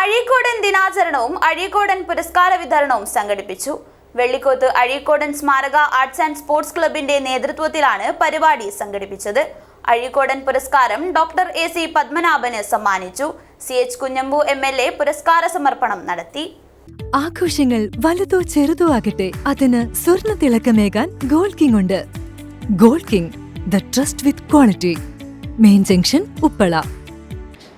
അഴീക്കോടൻ ദിനാചരണവും അഴീക്കോടൻ പുരസ്കാര വിതരണവും സംഘടിപ്പിച്ചു. വെള്ളിക്കോത്ത് അഴീക്കോടൻ സ്മാരക ആർട്സ് ആൻഡ് സ്പോർട്സ് ക്ലബിന്റെ നേതൃത്വത്തിലാണ് പരിപാടി സംഘടിപ്പിച്ചത്. അഴീക്കോടൻ പുരസ്കാരം ഡോക്ടർ എ സി പത്മനാഭന് സമ്മാനിച്ചു. C H Kunhambu M L A പുരസ്കാര സമർപ്പണം നടത്തി. ആഘോഷങ്ങൾ വലുതോ ചെറുതോ ആകട്ടെ അതിന് സ്വർണ തിളക്കമേകാൻ ഗോൾഡ് കിങ് ഉണ്ട്. Gold king the trust with quality. Main junction Uppala.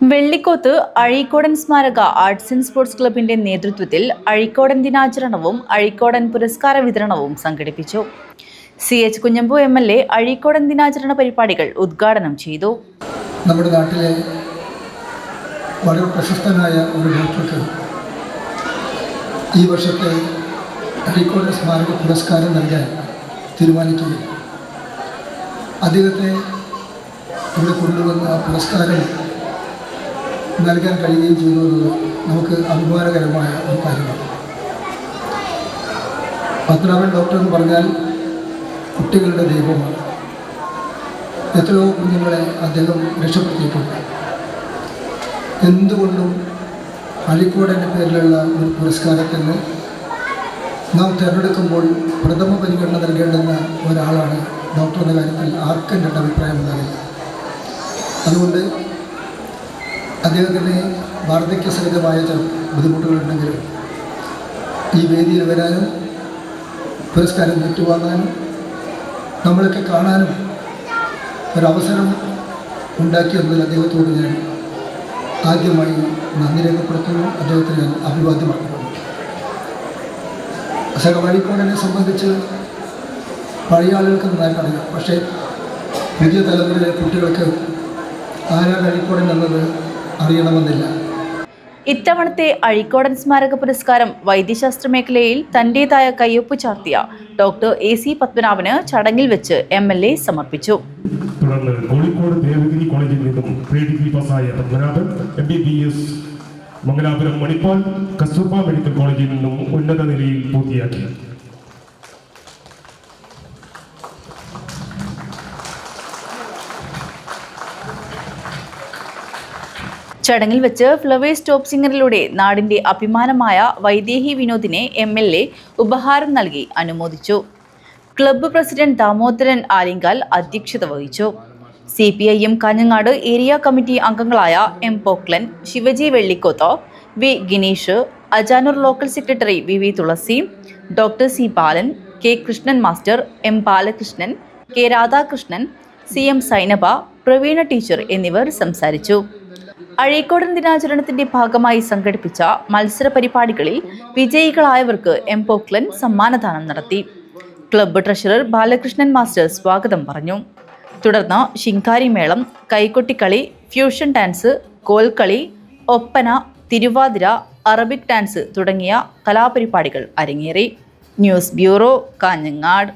Vellikoth Azhikodan സ്മാരക ആർട്സ് ആൻഡ് സ്പോർട്സ് ക്ലബിന്റെ നേതൃത്വത്തിൽ അഴീക്കോടൻ ദിനാചരണവും അഴീക്കോടൻ പുരസ്കാര വിതരണവും സംഘടിപ്പിച്ചു. C H Kunhambu M L A Azhikodan ദിനാചരണ പരിപാടികൾ ഉദ്ഘാടനം ചെയ്തു. നമ്മുടെ നാട്ടിലെ വളരെ പ്രശസ്തനായ ഒരു ഈ വർഷത്തെ അഴീക്കോടൻ സ്മാരക പുരസ്കാരം നൽകാൻ തീരുമാനിക്കുകയും അദ്ദേഹത്തെ ഇവിടെ കൊണ്ടുവന്ന പുരസ്കാരം നൽകാൻ കഴിയുകയും ചെയ്യുന്നു എന്നത് നമുക്ക് അഭിമാനകരമായ ഒരു കാര്യമാണ്. പത്മനാഭൻ ഡോക്ടർ എന്ന് പറഞ്ഞാൽ കുട്ടികളുടെ ദൈവമാണ്. എത്രയോ കുഞ്ഞുങ്ങളെ അദ്ദേഹം രക്ഷപ്പെടുത്തിയിട്ടുണ്ട്. എന്തുകൊണ്ടും അഴിക്കോടിന്റെ പേരിലുള്ള ഒരു പുരസ്കാരത്തിന് നാം തിരഞ്ഞെടുക്കുമ്പോൾ പ്രഥമ പരിഗണന നൽകേണ്ടുന്ന ഒരാളാണ് ഡോക്ടറുടെ കാര്യത്തിൽ ആർക്കും രണ്ട് അഭിപ്രായം ഉണ്ടാകില്ല അതുകൊണ്ട് അദ്ദേഹത്തിന് വാർദ്ധക്യസഹിതമായ ചില ബുദ്ധിമുട്ടുകളുണ്ടെങ്കിലും ഈ വേദിയിൽ വരാനും പുരസ്കാരം ഏറ്റുവാങ്ങാനും നമ്മളൊക്കെ കാണാനും ഒരവസരം ഉണ്ടാക്കി എന്നതിൽ അദ്ദേഹത്തോട് ഞാൻ ആദ്യമായി നന്ദി രേഖപ്പെടുത്തുന്നു. അദ്ദേഹത്തിന് ഞാൻ അഭിവാദ്യമാക്കുന്നു. സഹവഴിക്കോടിനെ സംബന്ധിച്ച് പഴയ ആളുകൾക്ക് നന്നായിട്ട് അറിയാം. പക്ഷേ പുതിയ തലമുറയിലെ കുട്ടികൾക്ക് ആരാ കഴിക്കോടൻ എന്നത് അറിയണമെന്നില്ല. ഇത്തവണത്തെ അഴീക്കോടൻ സ്മാരക പുരസ്കാരം വൈദ്യശാസ്ത്ര മേഖലയിൽ തന്റേതായ കയ്യൊപ്പ് ചാർത്തിയ ഡോക്ടർ എ സി പത്മനാഭന് ചടങ്ങിൽ വെച്ച് എം എൽ എ സമർപ്പിച്ചു. തുടർന്ന് കോഴിക്കോട് ദേവഗിരി കോളേജിൽ നിന്നും പ്രീ ഡിഗ്രി പാസ്സായ Padmanabhan M B B S Mangalapuram Manipal Kasturba medical കോളേജിൽ നിന്നും ഉന്നത നിലയിൽ പൂർത്തിയാക്കി. ചടങ്ങിൽ വെച്ച് ഫ്ലവേഴ്സ് ടോപ്പ് സിംഗറിലൂടെ നാടിന്റെ അഭിമാനമായ വൈദേഹി വിനോദിനെ എം എൽ എ ഉപഹാരം നൽകി അനുമോദിച്ചു. ക്ലബ്ബ് പ്രസിഡന്റ് ദാമോദരൻ ആലിങ്കാൽ അധ്യക്ഷത വഹിച്ചു. C P I M Kanhangad area committee അംഗങ്ങളായ M Poklan Shivaji Vellikoth V Gineesh Ajanur local secretary V V Thulasi doctor C Balan K Krishnan master M Balakrishnan K Radhakrishnan C M Sainaba Praveena teacher എന്നിവർ സംസാരിച്ചു. അഴീക്കോടൻ ദിനാചരണത്തിന്റെ ഭാഗമായി സംഘടിപ്പിച്ച മത്സര പരിപാടികളിൽ വിജയികളായവർക്ക് M പോക്ലൻ സമ്മാനദാനം നടത്തി. Club treasurer Balakrishnan master സ്വാഗതം പറഞ്ഞു. തുടർന്ന് ശിങ്കാരി മേളം കൈകൊട്ടിക്കളി fusion dance Kolkali Oppana Thiruvathira Arabic dance തുടങ്ങിയ കലാപരിപാടികൾ അരങ്ങേറി. News bureau Kanhangad.